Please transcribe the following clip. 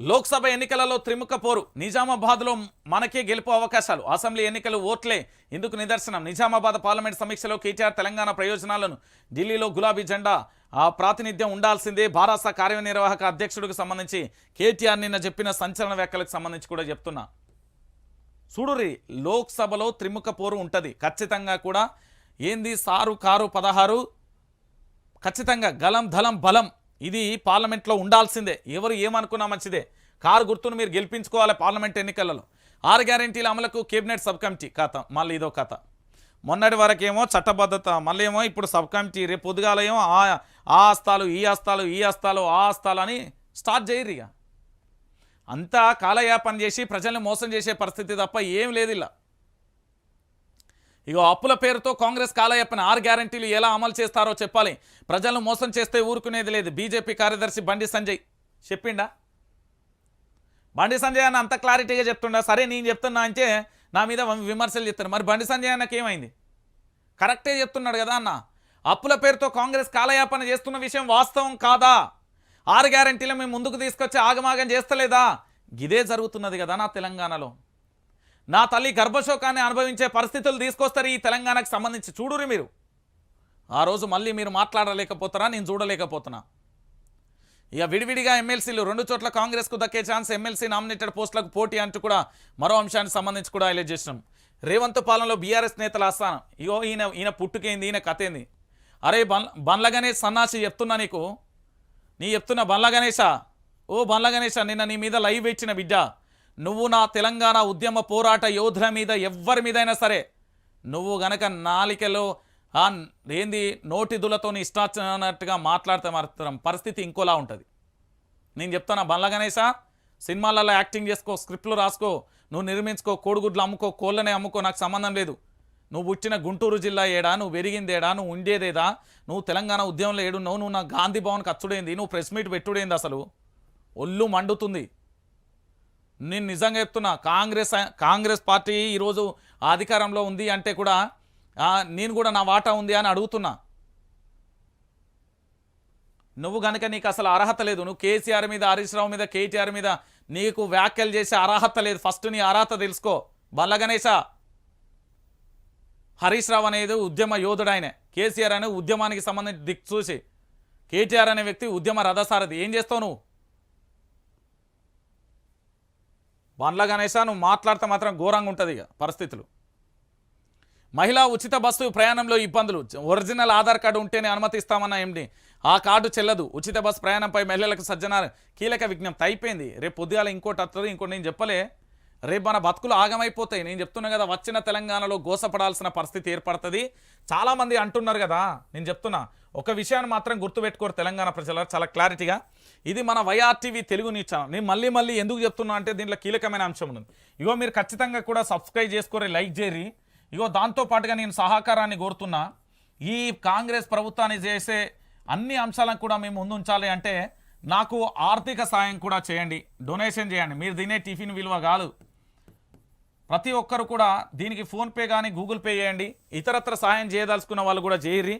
లోక్సభ ఎన్నికలలో త్రిముఖ పోరు. నిజామాబాద్లో మనకే గెలుపు అవకాశాలు. అసెంబ్లీ ఎన్నికలు ఓట్లే. ఇందుకు నిదర్శనం. నిజామాబాద్ పార్లమెంట్ సమీక్షలో కేటీఆర్ తెలంగాణ ప్రయోజనాలను. ఢిల్లీలో గులాబీ జెండా. ఆ ప్రాతినిధ్యం ఉండాల్సిందే. భారాస కార్యనిర్వాహక అధ్యక్షుడికి సంబంధించి కేటీఆర్ నిన్న చెప్పిన సంచలన వ్యాఖ్యలకు సంబంధించి కూడా చెప్తున్నా. చూడురి లోక్సభలో త్రిముఖ పోరు ఉంటుంది. ఖచ్చితంగా కూడా ఏంది సారు కారు పదహారు? ఖచ్చితంగా గలం ధలం బలం. ఇది పార్లమెంట్లో ఉండాల్సిందే. ఎవరు ఏమనుకున్నా మంచిదే. కారు గుర్తును మీరు గెలిపించుకోవాలి పార్లమెంట్ ఎన్నికలలో. ఆరు గ్యారంటీల అమలుకు కేబినెట్ సబ్ కమిటీ కథ మళ్ళీ ఇదో కథ మొన్నటి వరకేమో చట్టబద్ధత మళ్ళీ ఏమో ఇప్పుడు సబ్ కమిటీ రేపు పొద్దుగాలేమో ఆ ఆ హస్తాలు ఈ హస్తాలు ఈ హస్తాలు ఆ హస్తాలు అని స్టార్ట్ చేయరు ఇక. అంతా కాలయాపన చేసి ప్రజల్ని మోసం చేసే పరిస్థితి తప్ప ఏం లేదు ఇలా. ఇగో అప్పుల పేరుతో కాంగ్రెస్ కాలయప్పని ఆరు గ్యారంటీలు ఎలా అమలు చేస్తారో చెప్పాలి. ప్రజలను మోసం చేస్తే ఊరుకునేది లేదు. బీజేపీ కార్యదర్శి బండి సంజయ్. చెప్పిండా? బండి సంజయ్ అన్న అంత క్లారిటీగా చెప్తుండా? సరే నేను చెప్తున్నా అంటే నా మీద విమర్శలు చెప్తాను మరి బండి సంజయ్ అన్నకి ఏమైంది? కరెక్టే చెప్తున్నాడు కదా అన్న. అప్పుల పేరుతో కాంగ్రెస్ కాలయాపన చేస్తున్న విషయం వాస్తవం కాదా? ఆరు గ్యారంటీలు మేము ముందుకు తీసుకొచ్చి ఆగమాగం చేస్తలేదా? ఇదే జరుగుతున్నది కదా నా తెలంగాణలో. నా తల్లి గర్భశోకాన్ని అనుభవించే పరిస్థితులు తీసుకొస్తారు ఈ తెలంగాణకు సంబంధించి. చూడురి మీరు. ఆ రోజు మళ్ళీ మీరు మాట్లాడలేకపోతారా? నేను చూడలేకపోతున్నా. ఇక విడివిడిగా ఎమ్మెల్సీలు రెండు చోట్ల కాంగ్రెస్కు దక్కే ఛాన్స్ ఎమ్మెల్సీ నామినేటెడ్ పోస్టులకు పోటీ అంటూ కూడా మరో అంశానికి సంబంధించి కూడా హైలైట్ చేసినాం. రేవంత్ పాలనలో బీఆర్ఎస్ నేతల ఆస్థానం ఇగో ఈయన ఈయన పుట్టుకేంది ఈయన కథ ఏంది అరే బన్ బండ్ల గణేష్ సన్నాసి చెప్తున్నా నీకు. నీ చెప్తున్నా బండ్ల గణేషా? ఓ బండ్ల గణేషా నిన్న నీ మీద లైవ్ ఇచ్చిన బిడ్డ. నువ్వు నా తెలంగాణ ఉద్యమ పోరాట యోధుల మీద ఎవ్వరి మీదైనా సరే నువ్వు గనక నాలికలో ఆ ఏంది నోటిదులతో ఇష్టాచినట్టుగా మాట్లాడితే మాత్రం పరిస్థితి ఇంకోలా ఉంటుంది. నేను చెప్తాను బల్ల గణేశ? సినిమాలలో యాక్టింగ్ చేసుకో స్క్రిప్ట్లు రాసుకో నువ్వు నిర్మించుకో కోడిగుడ్లు అమ్ముకో కోళ్ళనే అమ్ముకో నాకు సంబంధం లేదు. నువ్వు పుట్టిన గుంటూరు జిల్లా ఏడా నువ్వు పెరిగిందేడా నువ్వు ఉండేదేదా నువ్వు తెలంగాణ ఉద్యమంలో ఏడున్నావు నువ్వు నా గాంధీ భవన్కి అచ్చుడేంది నువ్వు ప్రెస్ మీట్ పెట్టుడైంది అసలు. ఒళ్ళు మండుతుంది. నేను నిజంగా చెప్తున్నా కాంగ్రెస్ కాంగ్రెస్ పార్టీ ఈరోజు అధికారంలో ఉంది అంటే కూడా నేను కూడా నా వాటా ఉంది అని అడుగుతున్నా. నువ్వు గనక నీకు అసలు అర్హత లేదు నువ్వు కేసీఆర్ మీద హరీష్ రావు మీద కేటీఆర్ మీద నీకు వ్యాఖ్యలు చేసే అర్హత లేదు. ఫస్ట్ నీ అర్హత తెలుసుకో. బల్ల గణేశ హరీష్ రావు అనేది ఉద్యమ యోధుడు ఆయన. కేసీఆర్ అనే ఉద్యమానికి సంబంధించి దిక్కు చూసి కేటీఆర్ అనే వ్యక్తి ఉద్యమ రథసారథి. ఏం చేస్తావు నువ్వు? బండ్ల గణేశ నువ్వు మాట్లాడితే మాత్రం ఘోరంగా ఉంటుంది ఇక పరిస్థితులు. మహిళా ఉచిత బస్సు ప్రయాణంలో ఇబ్బందులు. ఒరిజినల్ ఆధార్ కార్డు ఉంటేనే అనుమతిస్తామన్న ఎండి. ఆ కార్డు చెల్లదు. ఉచిత బస్సు ప్రయాణంపై మహిళలకు సజ్జన కీలక విజ్ఞప్తి. అయిపోయింది. రేపు పొద్దుగాల ఇంకోటి వస్తుంది ఇంకోటి నేను చెప్పలే. రేపు మన బతుకులు ఆగమైపోతాయి. నేను చెప్తున్నా కదా వచ్చిన తెలంగాణలో గోసపడాల్సిన పరిస్థితి ఏర్పడుతుంది. చాలామంది అంటున్నారు కదా నేను చెప్తున్నా ఒక విషయాన్ని మాత్రం గుర్తుపెట్టుకోరు తెలంగాణ ప్రజల చాలా క్లారిటీగా. ఇది మన వైఆర్టీవీ తెలుగు న్యూస్ ఛానల్. నేను మళ్ళీ మళ్ళీ ఎందుకు చెప్తున్నా అంటే దీంట్లో కీలకమైన అంశం ఉంది. ఇగో మీరు ఖచ్చితంగా కూడా సబ్స్క్రైబ్ చేసుకోరే లైక్ చేయరి. ఇగో దాంతో పాటుగా నేను సహకారాన్ని కోరుతున్నా. ఈ కాంగ్రెస్ ప్రభుత్వాన్ని చేసే అన్ని అంశాలను కూడా మేము ముందు ఉంచాలి అంటే నాకు ఆర్థిక సాయం కూడా చేయండి. డొనేషన్ చేయండి. మీరు తినే టిఫిన్ విలువ కాదు. ప్రతి ఒక్కరు కూడా దీనికి ఫోన్పే కానీ గూగుల్ పే చేయండి. ఇతరత్ర సాయం చేయదలుచుకున్న వాళ్ళు కూడా చేయరి